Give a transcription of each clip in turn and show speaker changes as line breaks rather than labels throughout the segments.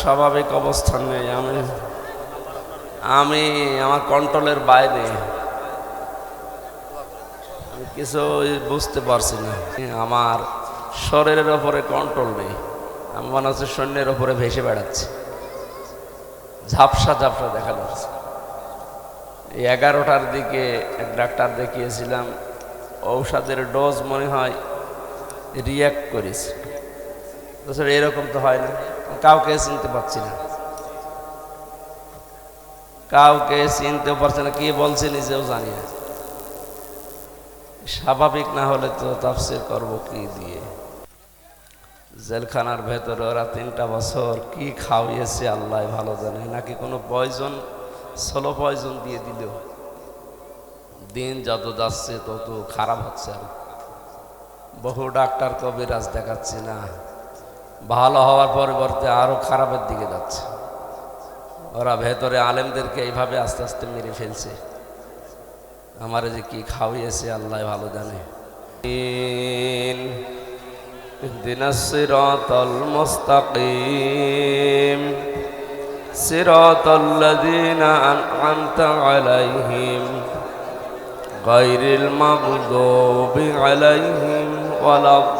স্বাভাবিক অবস্থান নেই, আমি আমি আমার কন্ট্রোলের বাইরে। আমি কিছু বুঝতে পারছি না। আমার শরীরের ওপরে কন্ট্রোল নেই। আমি মনে হচ্ছে সৈন্যের ওপরে ভেসে বেড়াচ্ছি। ঝাপসা ঝাপসা দেখা যাচ্ছে। এই এগারোটার দিকে এক ডাক্তার দেখিয়েছিলাম, ঔষধের ডোজ মনে হয় রিয়্যাক্ট করেছে। এরকম তো হয় না। কাউকে চিনতে পারছি না। কাউকে চিনতে পারছে না, কি বলছে নিজেও জানি না। স্বাভাবিক না হলে তো তাফসির করব কি দিয়ে? জেলখানার ভেতরে ওরা তিনটা বছর কি খাওয়িয়েছে আল্লাহ ভালো জানে, নাকি কোনো পয়জন ষোলো পয়জন দিয়ে দিল? দিন যত যাচ্ছে তত খারাপ হচ্ছে আর। বহু ডাক্তার কবিরাজ দেখাচ্ছি না। ভালো হওয়ার পরিবর্তে আরও খারাপের দিকে যাচ্ছে। ওরা ভেতরে আলেমদেরকে এইভাবে আস্তে আস্তে মেরে ফেলছে। আমার যে কি খাওয়িয়েছে, আল্লাহ ভালো জানে। দিনাসিরাতাল মুস্তাকিম। সিরাতাল লাযিনা আনআমতা আলাইহিম। গায়রিল মাগদুবি আলাইহিম ওয়ালাদ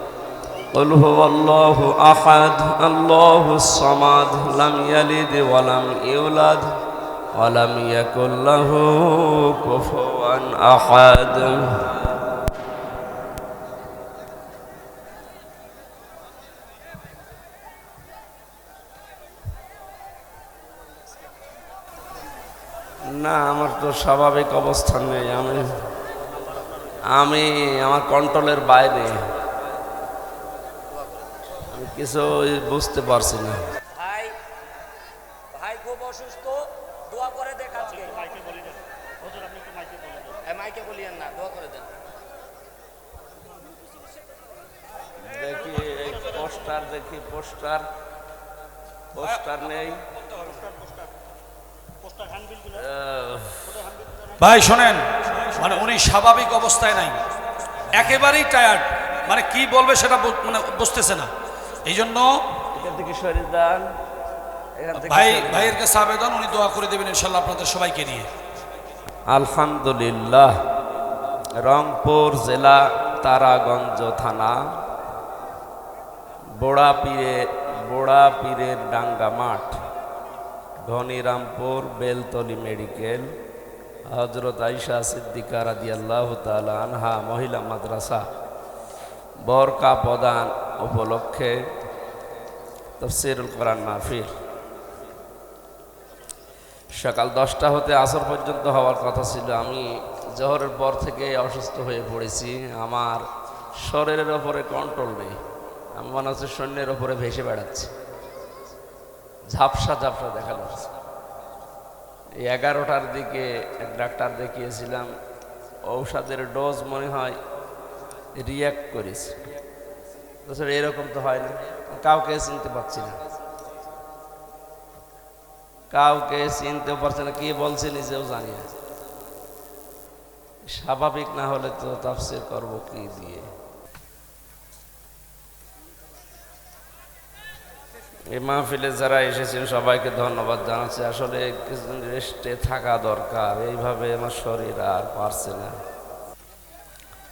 قل هو الله أحد الله الصمد لم يلد ولم يولد ولم يكن له كفوا أحد না আমার তো স্বাভাবিক অবস্থান নেই আমি আমি আমার কন্ট্রোলের বাইরে আমি কিছু বুঝতে পারছি না।
ভাই ভাই খুব অসুস্থ দোয়া করে দেখ আজকে। মাইকে বলিয়েন না দোয়া করে দেন।
দেখি এই পোস্টার দেখি পোস্টার। পোস্টার নেই।
ভাই শোনেন মানে উনি স্বাভাবিক অবস্থায় নাই। একেবারেই টায়ার্ড মানে কি বলবে সেটা বু- মানে বুঝতেছে না। এই জন্য
এখান থেকে দান
ভাই ভাইয়ের কাছে আবেদন উনি দোয়া করে দেবেন ইনশাল্লাহ আপনাদের সবাইকে নিয়ে।
আলহামদুলিল্লাহ। রংপুর জেলা তারাগঞ্জ থানা বোড়া পীরে বোড়া পীরের ডাঙ্গা মাঠ ধনিরামপুর বেলতলি মেডিকেল হজরত আইসা সিদ্দিকা আল্লাহ তালা আনহা মহিলা মাদ্রাসা বরকা প্রদান উপলক্ষে তফসিরুল কোরআন মাহফিল। সকাল দশটা হতে আসর পর্যন্ত হওয়ার কথা ছিল। আমি জহরের পর থেকে অসুস্থ হয়ে পড়েছি। আমার শরীরের ওপরে কন্ট্রোল নেই। আমি মনে হচ্ছে সৈন্যের ওপরে ভেসে বেড়াচ্ছি। ঝাপসা ঝাপসা দেখা যাচ্ছে এই এগারোটার দিকে এক ডাক্তার দেখিয়েছিলাম, ঔষধের ডোজ মনে হয় রিয়াক্ট করেছে। তো স্যার এরকম তো হয় না। কাউকে চিনতে পারছি না। কাউকে চিনতে পারছে না। কি বলছে নিজেও জানি না। স্বাভাবিক না হলে তো তাফসির করব কি দিয়ে? এই মাহফিলে যারা এসেছেন, সবাইকে ধন্যবাদ জানাচ্ছি। আসলে কিছুদিন রেস্টে থাকা দরকার। এইভাবে আমার শরীর আর পারছে না।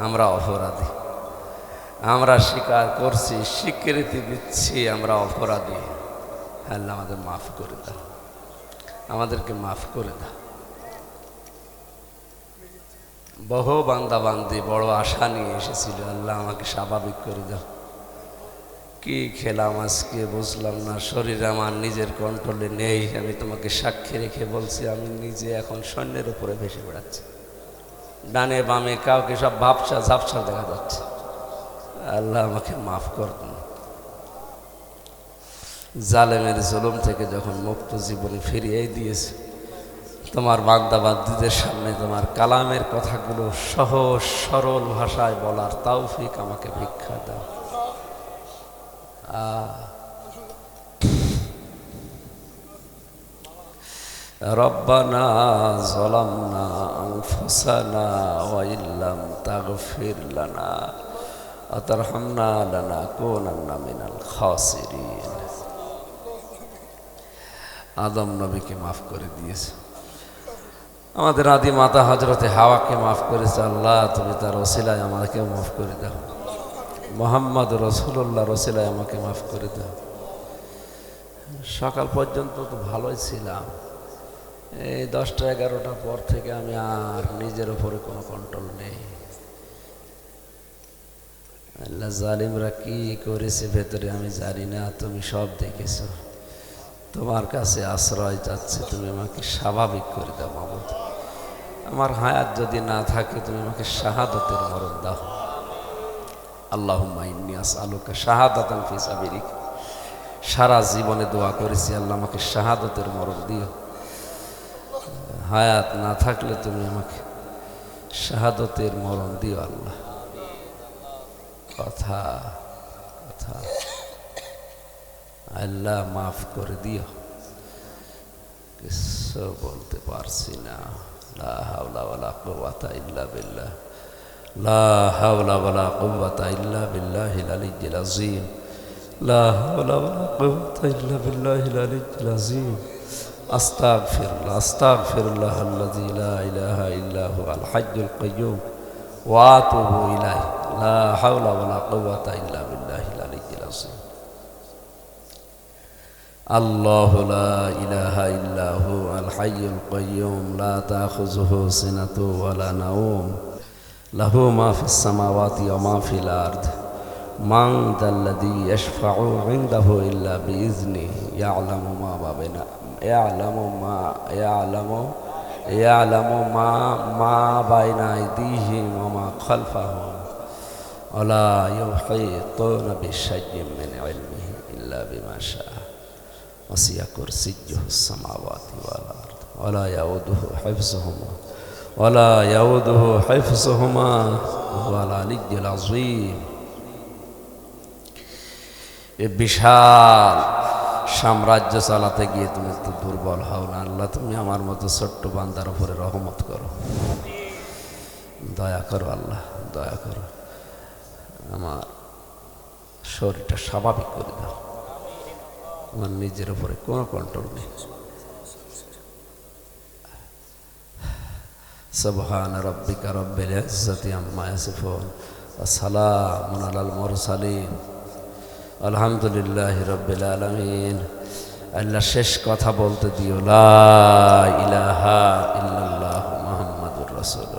আমরা অপরাধী। আমরা স্বীকার করছি, স্বীকৃতি দিচ্ছি, আমরা অপরাধী। আল্লাহ আমাদের মাফ করে দাও। আমাদেরকে মাফ করে দাও। বহু বান্দা বান্দি বড় আশা নিয়ে এসেছিল। আল্লাহ আমাকে স্বাভাবিক করে দাও। কি খেলাম আজকে বুঝলাম না। শরীর আমার নিজের কন্ট্রোলে নেই। আমি তোমাকে সাক্ষী রেখে বলছি, আমি নিজে এখন সৈন্যের উপরে ভেসে বেড়াচ্ছি। ডানে বামে কাউকে সব ভাবসা ঝাপসা দেখা যাচ্ছে। আল্লাহ আমাকে মাফ কর জালেমের জুলুম থেকে যখন মুক্ত জীবনে ফিরিয়ে দিয়েছে, তোমার বান্দাবাদ্দিদের সামনে তোমার কালামের কথাগুলো সহজ, সরল ভাষায় বলার তৌফিক আমাকে ভিক্ষা দাও। আহ। ربنا ظلمنا أنفسنا وإن لم تغفر لنا وترحمنا لنكونن من الخاسرين আদম নবীকে মাফ করে দিয়েছে আমাদের আদি মাতা হজরতে হাওয়াকে মাফ করেছে আল্লাহ তুমি তার রসিলায় আমাদেরকে মাফ করে দাও মোহাম্মদ রসুল্লাহ রসিলায় আমাকে মাফ করে দাও সকাল পর্যন্ত তো ভালোই ছিলাম এই দশটা এগারোটার পর থেকে আমি আর নিজের ওপরে কোনো কন্ট্রোল নেই। আল্লাহ জালিমরা কি করেছে ভেতরে আমি জানি না, তুমি সব দেখেছ। তোমার কাছে আশ্রয় চাচ্ছে, তুমি আমাকে স্বাভাবিক করে দাও মামুদ আমার হায়াত যদি না থাকে, তুমি আমাকে শাহাদতের মরণ দাও। আল্লাহ ইন্নিয়াস আলুকা শাহাদাতান ফি সাবিরিক সারা জীবনে দোয়া করেছি, আল্লাহ আমাকে শাহাদতের মরণ দিও। হায়াত না থাকলে তুমি আমাকে শাহাদতের মরণ দিও আল্লাহ। কথা কথা। আল্লাহ মাফ করে দিও। কিছু বলতে পারছি না। লা হাওলা ওয়ালা কুওয়াতা ইল্লা বিল্লাহ। লা হাওলা ওয়ালা কুওয়াতা ইল্লা বিল্লাহিল আলিয়্যিল আযীম। লা হাওলা ওয়ালা কুওয়াতা ইল্লা বিল্লাহিল আলিয়্যিল আযীম। أستغفر الله أستغفر الله الذي لا إله إلا هو الحج القيوم وأتوب إليه. لا حول ولا قوة إلا بالله العلي العظيم. الله لا إله إلا هو الحي القيوم لا تأخذه سنة ولا نوم. له ما في السماوات وما في الأرض. من ذا الذي يشفع عنده إلا بإذنه يعلم ما بين يعلم ما يعلم يعلم ما ما بين أيديهم وما خلفهم ولا يحيطون بشيء من علمه إلا بما شاء. وسع كرسيه السماوات والأرض. ولا يؤوده حفظهما ولا يؤوده حفظهما. وهو العلي العظيم. এ বিশাল সাম্রাজ্য চালাতে গিয়ে তুমি তো দুর্বল হও না আল্লাহ তুমি আমার মতো ছোট্ট বান্দার উপরে রহমত করো দয়া করো আল্লাহ দয়া করো আমার শরীরটা স্বাভাবিক করে দাও আমার নিজের উপরে কোনো কন্ট্রোল নেই سبحان ربك رب العزة عما يصفون وسلام على المرسلين আলহামদুলিল্লাহ রব্বিল আলমিন। আল্লাহ শেষ কথা বলতে দিও লা ইলাহা ইল্লাল্লাহ মোহাম্মদুর রসুল।